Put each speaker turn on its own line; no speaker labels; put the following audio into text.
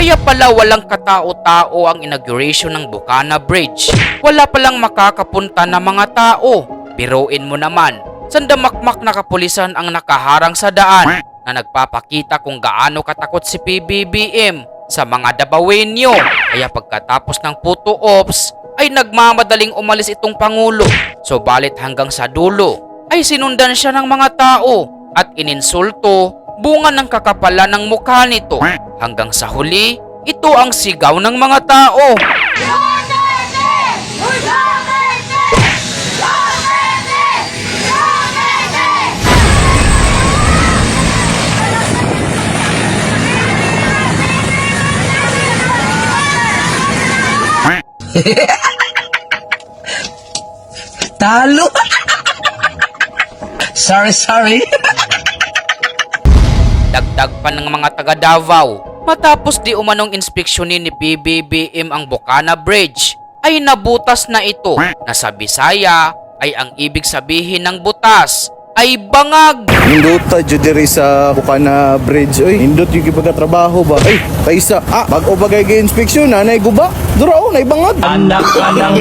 Kaya pala walang katao-tao ang inauguration ng Bukana Bridge. Wala palang makakapunta na mga tao. Biruin mo naman, sandamakmak na kapulisan ang nakaharang sa daan na nagpapakita kung gaano katakot si PBBM sa mga dabawenyo. Kaya pagkatapos ng photo ops, ay nagmamadaling umalis itong Pangulo. So balit hanggang sa dulo, ay sinundan siya ng mga tao at ininsulto bunga ng kakapalan ng mukha nito. Hanggang sa huli, ito ang sigaw ng mga tao.
Talo! sorry, sorry.
Dagdag pa ng mga taga Davao. Matapos di umanong inspeksyonin ni PBBM ang Bukana Bridge, ay nabutas na ito na sa Bisaya ay ang ibig sabihin ng butas ay bangag.
Indot ta jud diri sa Bukana Bridge oy. Indot yung gipagkatrabaho ba? Ay, kaysa ah, bag-o bagay gi inspeksyon na nay guba. Dura oh nay bangag.
Anak ka ng